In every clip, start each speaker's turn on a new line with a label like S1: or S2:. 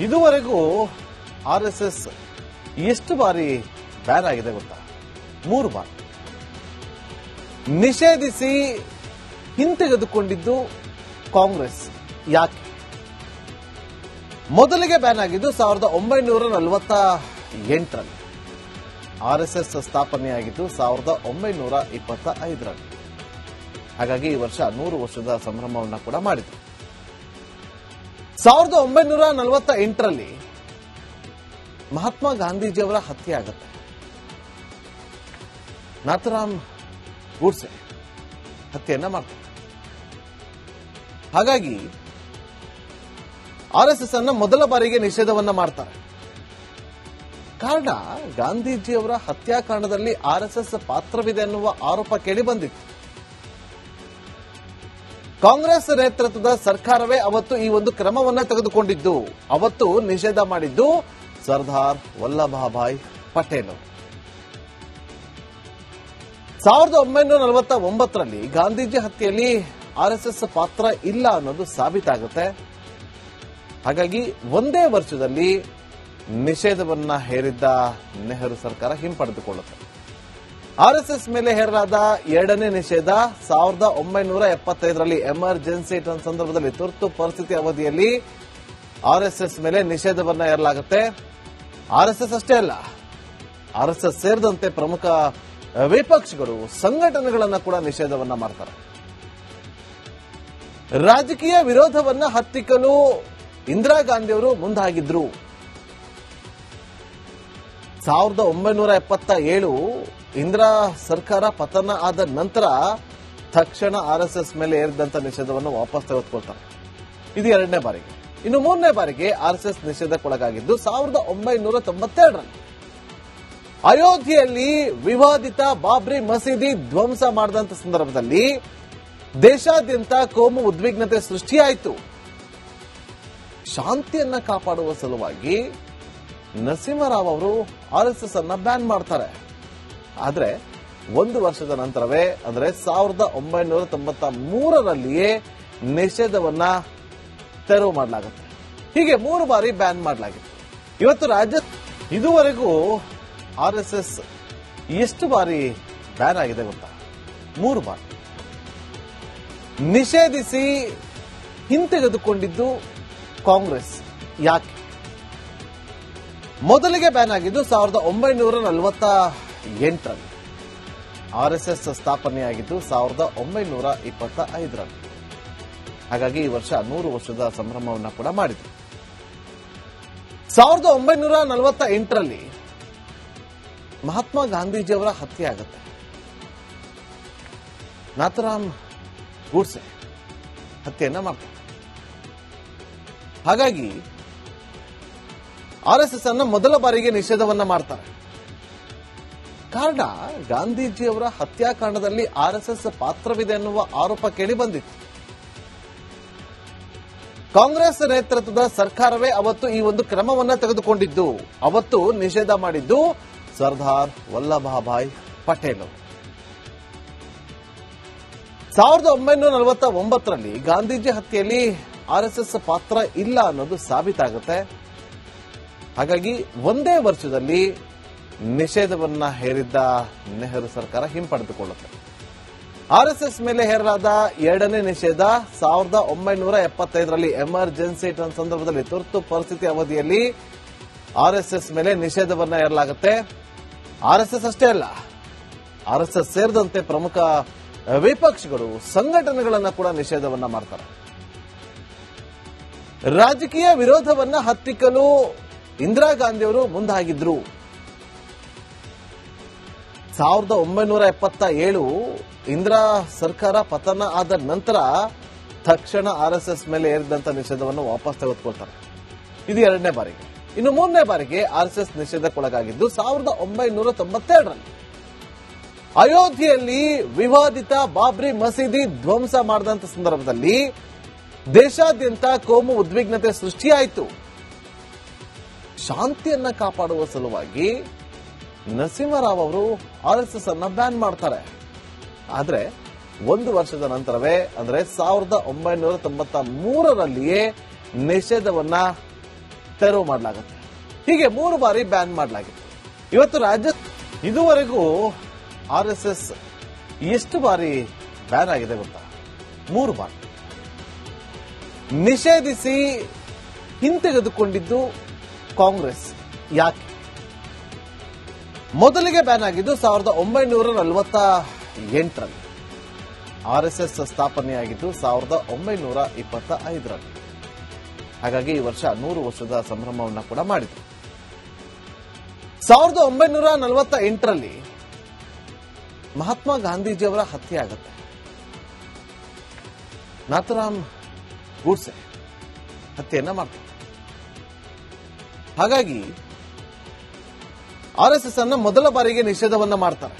S1: ಇದುವರೆಗೂ R S S ಎಷ್ಟು ಬಾರಿ ಬ್ಯಾನ್ ಆಗಿದೆ ಗೊತ್ತಾ? ಮೂರು ಬಾರಿ. ನಿಷೇಧಿಸಿ ಹಿಂತೆಗೆದುಕೊಂಡಿದ್ದು ಕಾಂಗ್ರೆಸ್. ಯಾಕೆ? ಮೊದಲಿಗೆ ಬ್ಯಾನ್ ಆಗಿದ್ದು ಸಾವಿರದ ಒಂಬೈನೂರ ನಲವತ್ತ ಎಂಟರಲ್ಲಿ. ಆರ್ ಎಸ್ ಎಸ್ ಸ್ಥಾಪನೆಯಾಗಿದ್ದು ಸಾವಿರದ ಒಂಬೈನೂರ ಇಪ್ಪತ್ತ ಐದರಲ್ಲಿ. ಹಾಗಾಗಿ ಈ ವರ್ಷ ನೂರು ವರ್ಷದ ಸಂಭ್ರಮವನ್ನು ಕೂಡ ಮಾಡಿತು ಸಾವಿರದ ಒಂಬೈನೂರ ನಲವತ್ತ ಎಂಟರಲ್ಲಿ ಮಹಾತ್ಮ ಗಾಂಧೀಜಿಯವರ ಹತ್ಯೆ ಆಗುತ್ತೆ. ನಾಥರಾಮ್ ಗೂಡ್ಸೆ ಹತ್ಯೆಯನ್ನ ಮಾಡ್ತಾರೆ. ಹಾಗಾಗಿ ಆರ್ ಎಸ್ ಎಸ್ ಅನ್ನ ಮೊದಲ ಬಾರಿಗೆ ನಿಷೇಧವನ್ನ ಮಾಡ್ತಾರೆ. ಕಾರಣ ಗಾಂಧೀಜಿಯವರ ಹತ್ಯಾಕಾಂಡದಲ್ಲಿ ಆರ್ ಎಸ್ ಎಸ್ ಪಾತ್ರವಿದೆ ಅನ್ನುವ ಆರೋಪ ಕೇಳಿ ಬಂದಿತ್ತು. ಕಾಂಗ್ರೆಸ್ ನೇತೃತ್ವದ ಸರ್ಕಾರವೇ ಅವತ್ತು ಈ ಒಂದು ಕ್ರಮವನ್ನ ತೆಗೆದುಕೊಂಡಿದ್ದು. ಅವತ್ತು ನಿಷೇಧ ಮಾಡಿದ್ದು ಸರ್ದಾರ್ ವಲ್ಲಭಾಭಾಯ್ ಪಟೇಲ್. ಸಾವಿರದ ಒಂಬೈನೂರ ನಲವತ್ತ ಒಂಬತ್ತರಲ್ಲಿ ಗಾಂಧೀಜಿ ಹತ್ಯೆಯಲ್ಲಿ ಆರ್ಎಸ್ಎಸ್ ಎಸ್ ಎಸ್ ಪಾತ್ರ ಇಲ್ಲ ಅನ್ನೋದು ಸಾಬೀತಾಗುತ್ತೆ. ಹಾಗಾಗಿ ಒಂದೇ ವರ್ಷದಲ್ಲಿ ನಿಷೇಧವನ್ನ ಹೇರಿದ್ದ ನೆಹರು ಸರ್ಕಾರ ಹಿಂಪಡೆದುಕೊಳ್ಳುತ್ತೆ. ಆರ್ ಎಸ್ ಎಸ್ ಮೇಲೆ ಹೇರಲಾದ ಎರಡನೇ ನಿಷೇಧ ಸಾವಿರದ ಒಂಬೈನೂರ ಎಪ್ಪತ್ತೈದರಲ್ಲಿ ಎಮರ್ಜೆನ್ಸಿ ಸಂದರ್ಭದಲ್ಲಿ ತುರ್ತು ಪರಿಸ್ಥಿತಿ ಅವಧಿಯಲ್ಲಿ ಆರ್ ಎಸ್ ಎಸ್ ಮೇಲೆ ನಿಷೇಧವನ್ನ ಹೇರಲಾಗುತ್ತೆ. ಆರ್ ಎಸ್ ಎಸ್ ಅಷ್ಟೇ ಅಲ್ಲ ಆರ್ ಎಸ್ ಎಸ್ ಸೇರಿದಂತೆ ಪ್ರಮುಖ ವಿಪಕ್ಷಗಳು ಸಂಘಟನೆಗಳನ್ನ ಕೂಡ ನಿಷೇಧವನ್ನ ಮಾಡ್ತಾರೆ. ರಾಜಕೀಯ ವಿರೋಧವನ್ನ ಹತ್ತಿಕ್ಕಲು ಇಂದಿರಾ ಗಾಂಧಿಯವರು ಮುಂದಾಗಿದ್ರು. ಸಾವಿರದ ಒಂಬೈನೂರ ಎಪ್ಪತ್ತ ಏಳು ಇಂದಿರಾ ಸರ್ಕಾರ ಪತನ ಆದ ನಂತರ ತಕ್ಷಣ ಆರ್ ಎಸ್ ಎಸ್ ಮೇಲೆ ಏರಿದಂತ ನಿಷೇಧವನ್ನು ವಾಪಸ್ ತೆಗೆದುಕೊಳ್ತಾರೆ ಇದು ಎರಡನೇ ಬಾರಿಗೆ. ಇನ್ನು ಮೂರನೇ ಬಾರಿಗೆ ಆರ್ ಎಸ್ ಎಸ್ ನಿಷೇಧಕ್ಕೊಳಗಾಗಿದ್ದು ಸಾವಿರದ ಒಂಬೈನೂರ ತೊಂಬತ್ತೆರಡರಲ್ಲಿ. ಅಯೋಧ್ಯೆಯಲ್ಲಿ ವಿವಾದಿತ ಬಾಬ್ರಿ ಮಸೀದಿ ಧ್ವಂಸ ಮಾಡಿದಂತ ಸಂದರ್ಭದಲ್ಲಿ ದೇಶಾದ್ಯಂತ ಕೋಮು ಉದ್ವಿಗ್ನತೆ ಸೃಷ್ಟಿಯಾಯಿತು. ಶಾಂತಿಯನ್ನ ಕಾಪಾಡುವ ಸಲುವಾಗಿ ನರಸಿಂಹರಾವ್ ಅವರು ಆರ್ ಎಸ್ ಅನ್ನ ಬ್ಯಾನ್ ಮಾಡ್ತಾರೆ. ಆದ್ರೆ ಒಂದು ವರ್ಷದ ನಂತರವೇ, ಅಂದ್ರೆ ಸಾವಿರದ ಒಂಬೈನೂರ ತೊಂಬತ್ತ ಮೂರರಲ್ಲಿಯೇ ನಿಷೇಧವನ್ನ ತೆರವು ಮಾಡಲಾಗುತ್ತೆ. ಹೀಗೆ ಮೂರು ಬಾರಿ ಬ್ಯಾನ್ ಮಾಡಲಾಗಿತ್ತು ಇವತ್ತು ರಾಜ್ಯ ಇದುವರೆಗೂ ಆರ್ ಎಸ್ ಎಸ್ ಎಷ್ಟು ಬಾರಿ ಬ್ಯಾನ್ ಆಗಿದೆ ಗೊತ್ತಾ? ಮೂರು ಬಾರಿ. ನಿಷೇಧಿಸಿ ಹಿಂತೆಗೆದುಕೊಂಡಿದ್ದು ಕಾಂಗ್ರೆಸ್. ಯಾಕೆ? ಮೊದಲಿಗೆ ಬ್ಯಾನ್ ಆಗಿದ್ದು ಸಾವಿರದ ಒಂಬೈನೂರ ನಲವತ್ತ ಎಂಟರಲ್ಲಿ ಆರ್ಎಸ್ಎಸ್ ಎಸ್ ಎಸ್ ಸ್ಥಾಪನೆಯಾಗಿದ್ದು ಸಾವಿರದ ಒಂಬೈನೂರ ಇಪ್ಪತ್ತ ಐದರಲ್ಲಿ ಹಾಗಾಗಿ ಈ ವರ್ಷ ನೂರು ವರ್ಷದ ಸಂಭ್ರಮವನ್ನು ಕೂಡ ಮಾಡಿತು ಸಾವಿರದ ಒಂಬೈನೂರ ನಲವತ್ತ ಎಂಟರಲ್ಲಿ ಮಹಾತ್ಮ ಗಾಂಧೀಜಿಯವರ ಹತ್ಯೆ ಆಗುತ್ತೆ ನಾಥರಾಮ್ ಗೂಡ್ಸೆ ಹತ್ಯೆಯನ್ನ ಮಾಡ್ತಾರೆ. ಹಾಗಾಗಿ ಆರ್ ಎಸ್ ಎಸ್ ಅನ್ನ ಮೊದಲ ಬಾರಿಗೆ ನಿಷೇಧವನ್ನ ಮಾಡ್ತಾರೆ. ಕಾರಣ, ಗಾಂಧೀಜಿಯವರ ಹತ್ಯಾಕಾಂಡದಲ್ಲಿ ಆರ್ ಎಸ್ ಎಸ್ ಪಾತ್ರವಿದೆ ಎನ್ನುವ ಆರೋಪ ಕೇಳಿ ಬಂದಿತ್ತು. ಕಾಂಗ್ರೆಸ್ ನೇತೃತ್ವದ ಸರ್ಕಾರವೇ ಅವತ್ತು ಈ ಒಂದು ಕ್ರಮವನ್ನ ತೆಗೆದುಕೊಂಡಿದ್ದು. ಅವತ್ತು ನಿಷೇಧ ಮಾಡಿದ್ದು ಸರ್ದಾರ್ ವಲ್ಲಭಾಭಾಯ್ ಪಟೇಲ್. ಸಾವಿರದ ಒಂಬೈನೂರ ನಲವತ್ತ ಒಂಬತ್ತರಲ್ಲಿ ಗಾಂಧೀಜಿ ಹತ್ಯೆಯಲ್ಲಿ ಆರ್ ಎಸ್ ಎಸ್ ಪಾತ್ರ ಇಲ್ಲ ಅನ್ನೋದು ಸಾಬೀತಾಗುತ್ತೆ. ಹಾಗಾಗಿ ಒಂದೇ ವರ್ಷದಲ್ಲಿ ನಿಷೇಧವನ್ನ ಹೇರಿದ್ದ ನೆಹರು ಸರ್ಕಾರ ಹಿಂಪಡೆದುಕೊಳ್ಳುತ್ತೆ. ಆರ್ ಎಸ್ ಎಸ್ ಮೇಲೆ ಹೇರಲಾದ ಎರಡನೇ ನಿಷೇಧ ಸಾವಿರದ ಒಂಬೈನೂರ ಎಪ್ಪತ್ತೈದರಲ್ಲಿ ಎಮರ್ಜೆನ್ಸಿ ಸಂದರ್ಭದಲ್ಲಿ ತುರ್ತು ಪರಿಸ್ಥಿತಿ ಅವಧಿಯಲ್ಲಿ ಆರ್ ಎಸ್ ಎಸ್ ಮೇಲೆ ನಿಷೇಧವನ್ನ ಹೇರಲಾಗುತ್ತೆ. ಎಸ್ ಅಷ್ಟೇ ಅಲ್ಲ, ಆರ್ ಎಸ್ ಎಸ್ ಸೇರಿದಂತೆ ಪ್ರಮುಖ ವಿಪಕ್ಷಗಳು ಸಂಘಟನೆಗಳನ್ನ ಕೂಡ ನಿಷೇಧವನ್ನ ಮಾಡ್ತಾರೆ. ರಾಜಕೀಯ ವಿರೋಧವನ್ನ ಹತ್ತಿಕ್ಕಲು ಇಂದಿರಾ ಗಾಂಧಿಯವರು ಮುಂದಾಗಿದ್ರು. ಸಾವಿರದ ಒಂಬೈನೂರ ಎಪ್ಪತ್ತ ಏಳು ಇಂದಿರಾ ಸರ್ಕಾರ ಪತನ ಆದ ನಂತರ ತಕ್ಷಣ ಆರ್ ಎಸ್ ಎಸ್ ಮೇಲೆ ಏರಿದಂತ ನಿಷೇಧವನ್ನು ವಾಪಸ್ ತೆಗೆದುಕೊಳ್ತಾರೆ. ಇದು ಎರಡನೇ ಬಾರಿಗೆ. ಇನ್ನು ಮೂರನೇ ಬಾರಿಗೆ ಆರ್ ಎಸ್ ಎಸ್ ನಿಷೇಧಕ್ಕೊಳಗಾಗಿದ್ದು ಸಾವಿರದ ಒಂಬೈನೂರ ತೊಂಬತ್ತೆರಡರಲ್ಲಿ ಅಯೋಧ್ಯೆಯಲ್ಲಿ ವಿವಾದಿತ ಬಾಬ್ರಿ ಮಸೀದಿ ಧ್ವಂಸ ಮಾಡಿದಂತ ಸಂದರ್ಭದಲ್ಲಿ ದೇಶಾದ್ಯಂತ ಕೋಮು ಉದ್ವಿಗ್ನತೆ ಸೃಷ್ಟಿಯಾಯಿತು. ಶಾಂತಿಯನ್ನ ಕಾಪಾಡುವ ಸಲುವಾಗಿ ನರಸಿಂಹರಾವ್ ಅವರು ಆರ್ ಎಸ್ ಎಸ್ ಅನ್ನ ಬ್ಯಾನ್ ಮಾಡ್ತಾರೆ. ಆದ್ರೆ ಒಂದು ವರ್ಷದ ನಂತರವೇ, ಅಂದ್ರೆ ಸಾವಿರದ ಒಂಬೈನೂರ ತೊಂಬತ್ತ ಮೂರರಲ್ಲಿಯೇ ನಿಷೇಧವನ್ನ ತೆರವು ಮಾಡಲಾಗುತ್ತೆ. ಹೀಗೆ ಮೂರು ಬಾರಿ ಬ್ಯಾನ್ ಮಾಡಲಾಗಿತ್ತು ಇವತ್ತು ರಾಜ್ಯ ಇದುವರೆಗೂ ಆರ್ ಎಸ್ ಎಸ್ ಎಷ್ಟು ಬಾರಿ ಬ್ಯಾನ್ ಆಗಿದೆ ಗೊತ್ತಾ? ಮೂರು ಬಾರಿ. ನಿಷೇಧಿಸಿ ಹಿಂತೆಗೆದುಕೊಂಡಿದ್ದು ಕಾಂಗ್ರೆಸ್. ಯಾಕೆ? ಮೊದಲಿಗೆ ಬ್ಯಾನ್ ಆಗಿದ್ದು ಸಾವಿರದ ಒಂಬೈನೂರ ನಲವತ್ತ ಎಂಟರಲ್ಲಿ. ಆರ್ ಎಸ್ ಎಸ್ ಸ್ಥಾಪನೆಯಾಗಿದ್ದು ಸಾವಿರದ ಒಂಬೈನೂರ ಇಪ್ಪತ್ತ ಐದರಲ್ಲಿ ಹಾಗಾಗಿ ಈ ವರ್ಷ ನೂರು ವರ್ಷದ ಸಂಭ್ರಮವನ್ನ ಕೂಡ ಮಾಡಿದ್ರು. ಸಾವಿರದ ಒಂಬೈನೂರ ನಲವತ್ತ ಎಂಟರಲ್ಲಿ ಮಹಾತ್ಮ ಗಾಂಧೀಜಿಯವರ ಹತ್ಯೆ ಆಗುತ್ತೆ. ನಾಥರಾಮ್ ಗೂಡ್ಸೆ ಹತ್ಯೆಯನ್ನ ಮಾಡ್ತಾರೆ. ಹಾಗಾಗಿ ಆರ್ ಎಸ್ ಎಸ್ ಅನ್ನ ಮೊದಲ ಬಾರಿಗೆ ನಿಷೇಧವನ್ನ ಮಾಡ್ತಾರೆ.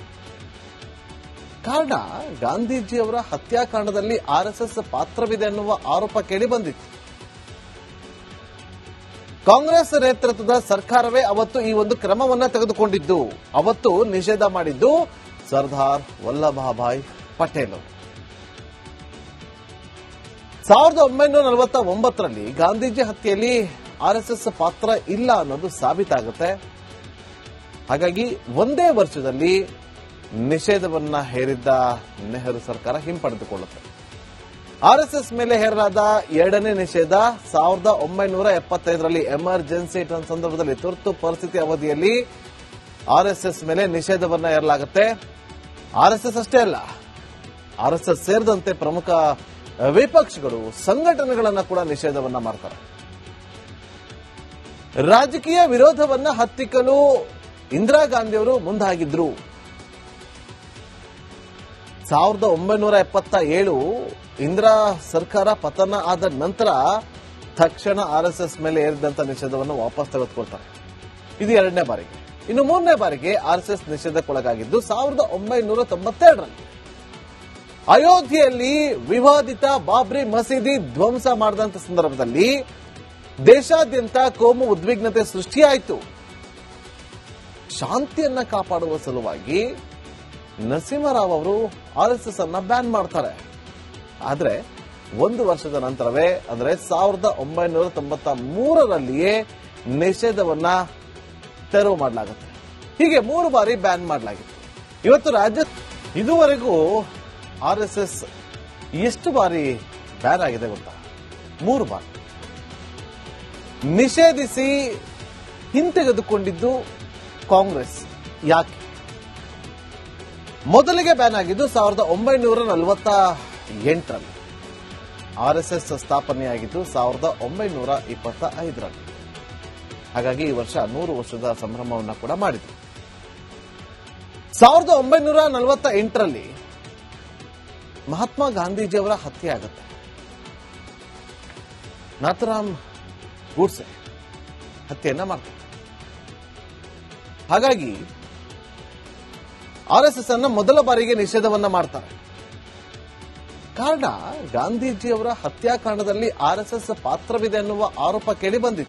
S1: ಕಾರಣ, ಗಾಂಧೀಜಿಯವರ ಹತ್ಯಾಕಾಂಡದಲ್ಲಿ ಆರ್ ಎಸ್ ಎಸ್ ಪಾತ್ರವಿದೆ ಅನ್ನುವ ಆರೋಪ ಕೇಳಿ ಬಂದಿತ್ತು. ಕಾಂಗ್ರೆಸ್ ನೇತೃತ್ವದ ಸರ್ಕಾರವೇ ಅವತ್ತು ಈ ಒಂದು ಕ್ರಮವನ್ನ ತೆಗೆದುಕೊಂಡಿದ್ದು. ಅವತ್ತು ನಿಷೇಧ ಮಾಡಿದ್ದು ಸರ್ದಾರ್ ವಲ್ಲಭಾಭಾಯ್ ಪಟೇಲ್. ಅವರು ಸಾವಿರದ ಒಂಬೈನೂರ ನಲವತ್ತ ಒಂಬತ್ತರಲ್ಲಿ ಗಾಂಧೀಜಿ ಹತ್ಯೆಯಲ್ಲಿ ಆರ್ಎಸ್ಎಸ್ ಪಾತ್ರ ಇಲ್ಲ ಅನ್ನೋದು ಸಾಬೀತಾಗುತ್ತೆ. ಹಾಗಾಗಿ ಒಂದೇ ವರ್ಷದಲ್ಲಿ ನಿಷೇಧವನ್ನ ಹೇರಿದ್ದ ನೆಹರು ಸರ್ಕಾರ ಹಿಂಪಡೆದುಕೊಳ್ಳುತ್ತೆ. ಆರ್ಎಸ್ಎಸ್ ಮೇಲೆ ಹೇರಲಾದ ಎರಡನೇ ನಿಷೇಧ ಸಾವಿರದ ಒಂಬೈನೂರ ಎಪ್ಪತ್ತೈದರಲ್ಲಿ ಎಮರ್ಜೆನ್ಸಿ ಸಂದರ್ಭದಲ್ಲಿ ತುರ್ತು ಪರಿಸ್ಥಿತಿ ಅವಧಿಯಲ್ಲಿ ಆರ್ಎಸ್ಎಸ್ ಮೇಲೆ ನಿಷೇಧವನ್ನ ಹೇರಲಾಗುತ್ತೆ. ಎಸ್ ಅಷ್ಟೇ ಅಲ್ಲ ಆರ್ಎಸ್ಎಸ್ ಸೇರಿದಂತೆ ಪ್ರಮುಖ ವಿಪಕ್ಷಗಳು ಸಂಘಟನೆಗಳನ್ನ ಕೂಡ ನಿಷೇಧವನ್ನ ಮಾಡ್ತಾರೆ. ರಾಜಕೀಯ ವಿರೋಧವನ್ನ ಹತ್ತಿಕ್ಕಲು ಇಂದಿರಾ ಗಾಂಧಿಯವರು ಮುಂದಾಗಿದ್ರು. ಸಾವಿರದ ಒಂಬೈನೂರ ಎಪ್ಪತ್ತ ಏಳು ಇಂದಿರಾ ಸರ್ಕಾರ ಪತನ ಆದ ನಂತರ ತಕ್ಷಣ ಆರ್ಎಸ್ಎಸ್ ಮೇಲೆ ಏರಿದಂತ ನಿಷೇಧವನ್ನು ವಾಪಸ್ ತೆಗೆದುಕೊಳ್ತಾರೆ. ಇದು ಎರಡನೇ ಬಾರಿಗೆ. ಇನ್ನು ಮೂರನೇ ಬಾರಿಗೆ ಆರ್ಎಸ್ಎಸ್ ನಿಷೇಧಕ್ಕೊಳಗಾಗಿದ್ದು ಸಾವಿರದ ಒಂಬೈನೂರ ತೊಂಬತ್ತೆರಡರಲ್ಲಿ ಅಯೋಧ್ಯೆಯಲ್ಲಿ ವಿವಾದಿತ ಬಾಬ್ರಿ ಮಸೀದಿ ಧ್ವಂಸ ಮಾಡಿದಂತ ಸಂದರ್ಭದಲ್ಲಿ ದೇಶಾದ್ಯಂತ ಕೋಮು ಉದ್ವಿಗ್ನತೆ ಸೃಷ್ಟಿಯಾಯಿತು. ಶಾಂತಿಯನ್ನ ಕಾಪಾಡುವ ಸಲುವಾಗಿ ನರಸಿಂಹರಾವ್ ಅವರು ಆರ್ಎಸ್ಎಸ್ ಅನ್ನ ಬ್ಯಾನ್ ಮಾಡ್ತಾರೆ. ಆದ್ರೆ ಒಂದು ವರ್ಷದ ನಂತರವೇ, ಅಂದ್ರೆ ಸಾವಿರದ ಒಂಬೈನೂರ ತೊಂಬತ್ತ ಮೂರರಲ್ಲಿಯೇ ನಿಷೇಧವನ್ನ ತೆರವು ಮಾಡಲಾಗುತ್ತೆ. ಹೀಗೆ ಮೂರು ಬಾರಿ ಬ್ಯಾನ್ ಮಾಡಲಾಗಿತ್ತು. ಇವತ್ತು ರಾಜ್ಯ ಇದುವರೆಗೂ ಆರ್ ಎಸ್ ಎಸ್ ಎಷ್ಟು ಬಾರಿ ಬ್ಯಾನ್ ಆಗಿದೆ ಗೊತ್ತಾ? ಮೂರು ಬಾರಿ. ನಿಷೇಧಿಸಿ ಹಿಂತೆಗೆದುಕೊಂಡಿದ್ದು ಕಾಂಗ್ರೆಸ್. ಯಾಕೆ? ಮೊದಲಿಗೆ ಬ್ಯಾನ್ ಆಗಿದ್ದು ಸಾವಿರದ ಒಂಬೈನೂರ ನಲವತ್ತ ಎಂಟರಲ್ಲಿ. ಆರ್ ಎಸ್ ಎಸ್ ಸ್ಥಾಪನೆಯಾಗಿದ್ದು ಸಾವಿರದ ಒಂಬೈನೂರ ಇಪ್ಪತ್ತ ಐದರಲ್ಲಿ. ಹಾಗಾಗಿ ಈ ವರ್ಷ ನೂರು ವರ್ಷದ ಸಂಭ್ರಮವನ್ನು ಕೂಡ ಮಾಡಿದ್ರು. ಸಾವಿರದ ಒಂಬೈನೂರ ನಲವತ್ತ ಎಂಟರಲ್ಲಿ ಮಹಾತ್ಮ ಗಾಂಧೀಜಿಯವರ ಹತ್ಯೆ ಆಗುತ್ತೆ. ನಾಥರಾಮ್ ಗೂಡ್ಸೆ ಹತ್ಯೆಯನ್ನ ಮಾಡ್ತಾರೆ. ಹಾಗಾಗಿ ಆರ್ ಎಸ್ ಎಸ್ ಅನ್ನ ಮೊದಲ ಬಾರಿಗೆ ನಿಷೇಧವನ್ನ ಮಾಡ್ತಾರೆ. ಕಾರಣ ಗಾಂಧೀಜಿಯವರ ಹತ್ಯಾಕಾಂಡದಲ್ಲಿ ಆರ್ಎಸ್ಎಸ್ ಪಾತ್ರವಿದೆ ಅನ್ನುವ ಆರೋಪ ಕೇಳಿ ಬಂದಿತ್ತು.